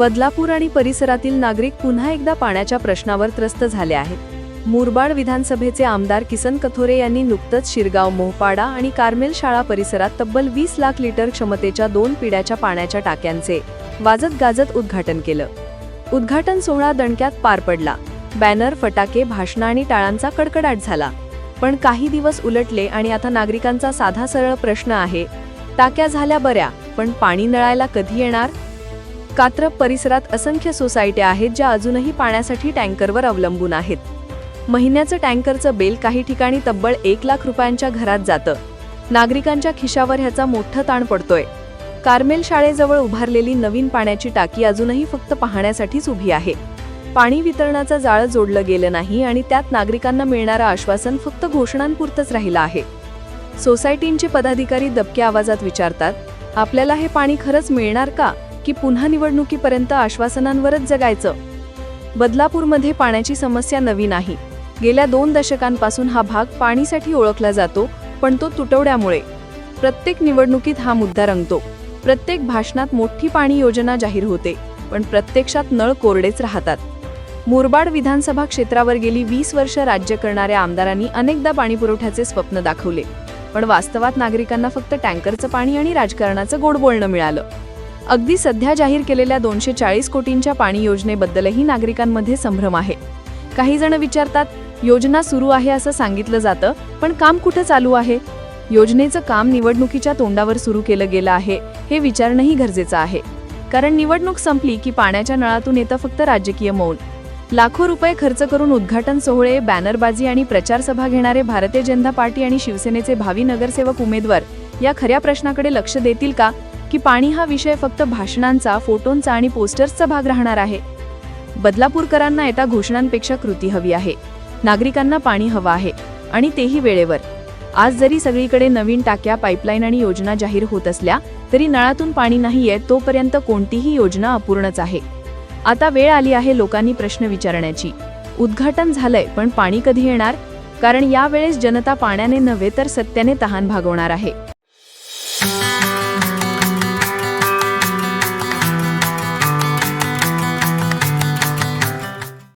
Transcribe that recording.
बदलापूर आणि परिसरातील नागरिक पुन्हा एकदा पाण्याच्या प्रश्नावर त्रस्त झाले आहेत. मुरबाड विधानसभेचे आमदार किसन कथोरे यांनी नुकतंच शिरगाव मोहपाडा आणि कार्मेल शाळा परिसरात तब्बल वीस लाख लिटर क्षमतेच्या दोन पिढ्याच्या पाण्याच्या टाक्यांचे वाजत गाजत उद्घाटन केलं. उद्घाटन सोहळा दणक्यात पार पडला. बॅनर फटाके भाषणं आणि टाळांचा कडकडाट झाला. पण काही दिवस उलटले आणि आता नागरिकांचा साधा सरळ प्रश्न आहे टाक्या झाल्या बऱ्या पण पाणी नळायला कधी येणार? कात्रप परिसरात असंख्य सोसायट्या आहेत ज्या अजूनही पाण्यासाठी टँकरवर अवलंबून आहेत. महिन्याचं टँकरचं बिल काही ठिकाणी तब्बल एक लाख रुपयांच्या घरात जातं. नागरिकांच्या खिशावर ह्याचा मोठा ताण पडतोय. कार्मेल शाळेजवळ उभारलेली नवीन पाण्याची टाकी अजूनही फक्त पाहण्यासाठीच उभी आहे. पाणी वितरणाचं जाळं जोडलं गेलं नाही आणि त्यात नागरिकांना मिळणारं आश्वासन फक्त घोषणांपुरतंच राहिलं आहे. सोसायटींचे पदाधिकारी दबक्या आवाजात विचारतात आपल्याला हे पाणी खरंच मिळणार का? की पुन्हा निवडणुकीपर्यंत आश्वासनांवरच जगायचं. बदलापूरमध्ये पाण्याची समस्या नवी नाही गेल्या दोन दशकांपासून हा भाग पाणीसाठी ओळखला जातो पण तो तुटवड्यामुळे. प्रत्येक निवडणुकीत हा मुद्दा रंगतो. प्रत्येक भाषणात मोठी पाणी योजना जाहीर होते पण प्रत्यक्षात नळ कोरडेच राहतात. मुरबाड विधानसभा क्षेत्रावर गेली वीस वर्ष राज्य करणाऱ्या आमदारांनी अनेकदा पाणीपुरवठ्याचे स्वप्न दाखवले. पण वास्तवात नागरिकांना फक्त टँकरचं पाणी आणि राजकारणाचं गोड बोलणं मिळालं. अगदी सध्या जाहीर केलेल्या दोनशे चाळीस कोटींच्या पाणी योजनेबद्दलही नागरिकांमध्ये संभ्रम आहे. काही जण विचारतात योजना सुरू आहे असं सांगितलं जातं पण काम कुठं चालू आहे? योजनेचं काम निवडणुकीच्या तोंडावर सुरू केलं गेलं आहे हे विचारणंही गरजेचं आहे. कारण निवडणूक संपली की पाण्याच्या नळातून येतं फक्त राजकीय मौन. लाखो रुपये खर्च करून उद्घाटन सोहळे बॅनरबाजी आणि प्रचार सभा घेणारे भारतीय जनता पार्टी आणि शिवसेनेचे भावी नगरसेवक उमेदवार या खऱ्या प्रश्नाकडे लक्ष देतील का? की पाणी हा विषय फक्त भाषणांचा फोटोंचा आणि पोस्टर्सचा भाग राहणार आहे. बदलापूरकरांना येता घोषणांपेक्षा कृती हवी आहे. नागरिकांना पाणी हवं आहे. आणि तेही वेळेवर. आज जरी सगळीकडे नवीन टाक्या पाईपलाईन आणि योजना जाहीर होत असल्या तरी नळातून पाणी नाहीये तोपर्यंत कोणतीही योजना अपूर्णच आहे. आता वेळ आली आहे लोकांनी प्रश्न विचारण्याची. उद्घाटन झालंय पण पाणी कधी येणार? कारण यावेळेस जनता पाण्याने नव्हे तर सत्याने तहान भागवणार आहे.